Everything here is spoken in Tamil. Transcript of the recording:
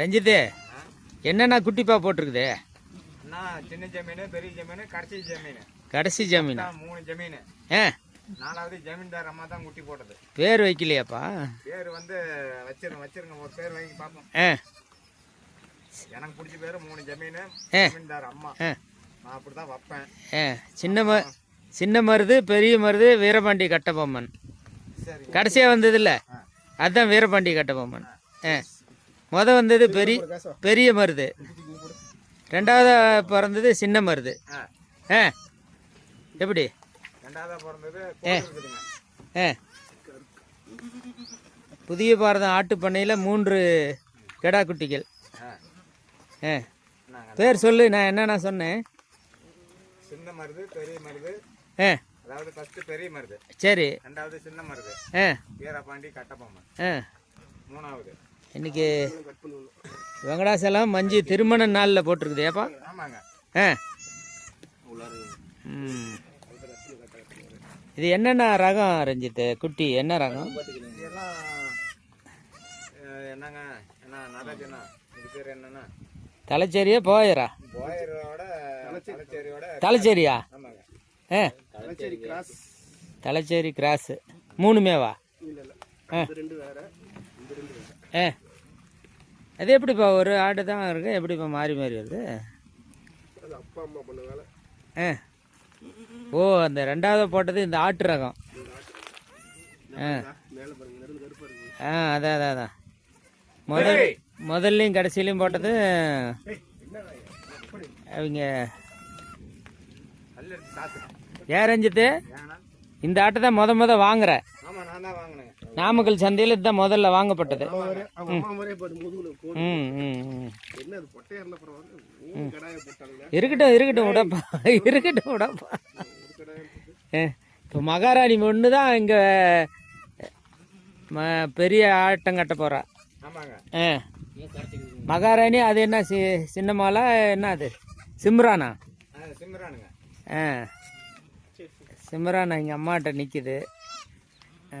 ரஞ்சித்து என்னென்ன குட்டிப்பா போட்டிருக்குது? சின்ன ஜமீனு பெரிய ஜமீனு கடைசி ஜமீனு. கடைசி ஜமீனா? மூணு ஜமீனு. ஆ. நாலாவது ஜமீன்தார் அம்மா தான் குட்டி போட்டது. பேர் வைக்கலையாப்பா? பேர் வந்து வச்சிருங்க வச்சிருங்க ஒரு பேர் வாங்கி பார்ப்போம். எனக்கு பிடிச்ச பேர் மூணு ஜமீனு ஏ. ஜமீன்தார் அம்மா. நான் அப்படிதான் வைப்பேன். சின்ன ம சின்ன மருது பெரிய மருது வீரபாண்டி கட்டபொம்மன். சரி கடைசியாக வந்ததில்ல? அதுதான் வீரபாண்டி கட்டபொம்மன். ஆ. முத வந்தது பெரிய பெரிய மருது ரெண்டாவது பிறந்தது சின்ன மருது ஆ. எப்படி? புதிய பாரதம் ஆட்டு பண்ணையில் மூன்று கெடா குட்டிகள். ஆ. பேர் சொல்லு நான் என்னென்ன சொன்னேன்? சின்ன மருது பெரிய மருது ஆ அதாவது ஃபர்ஸ்ட் பெரிய மருது சரி. ரெண்டாவது சின்ன மருது ஆ வீரபாண்டி கட்டபொம்மன். ஆ மூணாவது. இன்னைக்கு வெங்கடாசலம் மஞ்சு திருமண நாளில் போட்டிருக்குது. ஏப்பா? ஆமாங்க. ஆ. ம். இது என்னென்ன ரகம் ரஞ்சித் குட்டி என்ன ரகம்? என்னங்க? என்னன்னா? தலைச்சேரியா போயரா? தலைச்சேரியா? ஆ. தலைச்சேரி கிராஸ். தலைச்சேரி கிராஸு. மூணுமேவா? ஆ. ஆ அது எப்படிப்பா ஒரு ஆடு தான் இருக்கு? எப்படிப்பா மாறி மாறி வருது? அப்பா அம்மா பண்ண வேலை ஆ ஓ அந்த ரெண்டாவது போட்டது இந்த ஆட்டு ரகம். ஆ மேலே பாருங்க நெருங்க கருப்பா இருக்கு ஆ அதான் அதான் அதான் முதல் முதல்லையும் கடைசியிலையும் போட்டது அவங்க ஏன் ரஞ்சித்து? இந்த ஆட்டை தான் முத முத வாங்குற. ஆமா நான் தான் வாங்கினேங்க நாமக்கல் சந்தையில் இதுதான் முதல்ல வாங்கப்பட்டது. இருக்கட்டும் இருக்கட்டும் விடப்பா இருக்கட்டும் விடப்பா இப்போ மகாராணி ஒன்று தான் இங்கே ம பெரிய ஆட்டம் கட்ட போகிறா ஆமாங்க. ஆ மகாராணி அது என்ன சி சின்னமாலா என்ன அது? சிம்ரானா? ஆ சிம்ரானா எங்கள் அம்மாட்ட நிற்கிது ஆ